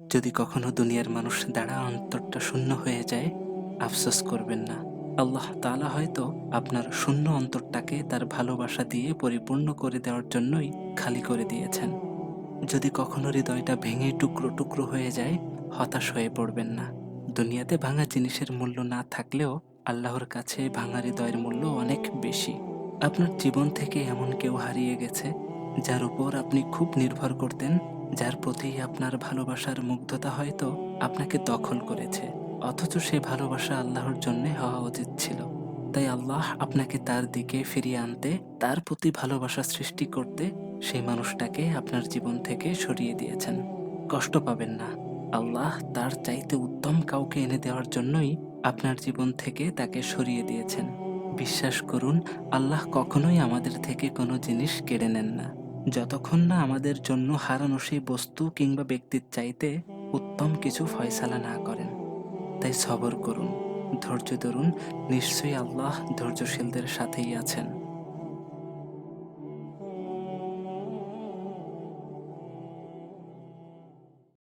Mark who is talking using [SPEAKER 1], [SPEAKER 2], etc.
[SPEAKER 1] যদি কখনো দুনিয়ার মানুষ দ্বারা অন্তরটা শূন্য হয়ে যায়, আফসোস করবেন না। আল্লাহ তাআলা হয়তো আপনার শূন্য অন্তরটাকে তার ভালোবাসা দিয়ে পরিপূর্ণ করে দেওয়ার জন্যই খালি করে দিয়েছেন। যদি কখনো হৃদয়টা ভেঙে টুকরো টুকরো হয়ে যায়, হতাশ হয়ে পড়বেন না। দুনিয়াতে ভাঙা জিনিসের মূল্য না থাকলেও আল্লাহর কাছে ভাঙা হৃদয়ের মূল্য অনেক বেশি। আপনার জীবন থেকে এমন কেউ হারিয়ে গেছে, যার উপর আপনি খুব নির্ভর করতেন যার প্রতি আপনার ভালোবাসার মুগ্ধতা হয়তো আপনাকে দখল করেছে, অথচ সে ভালোবাসা আল্লাহর জন্য হওয়া উচিত ছিল। তাই আল্লাহ আপনাকে তার দিকে ফিরিয়ে আনতে, তার প্রতি ভালোবাসা সৃষ্টি করতে সেই মানুষটাকে আপনার জীবন থেকে সরিয়ে দিয়েছেন। কষ্ট পাবেন না। আল্লাহ তার চাইতে উত্তম কাউকে এনে দেওয়ার জন্যই আপনার জীবন থেকে তাকে সরিয়ে দিয়েছেন। বিশ্বাস করুন, আল্লাহ কখনোই আমাদের থেকে কোনো জিনিস কেড়ে নেন না। যতক্ষণ না আমাদের জন্য হারানো সেই বস্তু কিংবা ব্যক্তির চাইতে উত্তম কিছু ফয়সালা না করেন, তাই সবর করুন, ধৈর্য ধরুন, নিশ্চয়ই আল্লাহ ধৈর্যশীলদের সাথেই আছেন।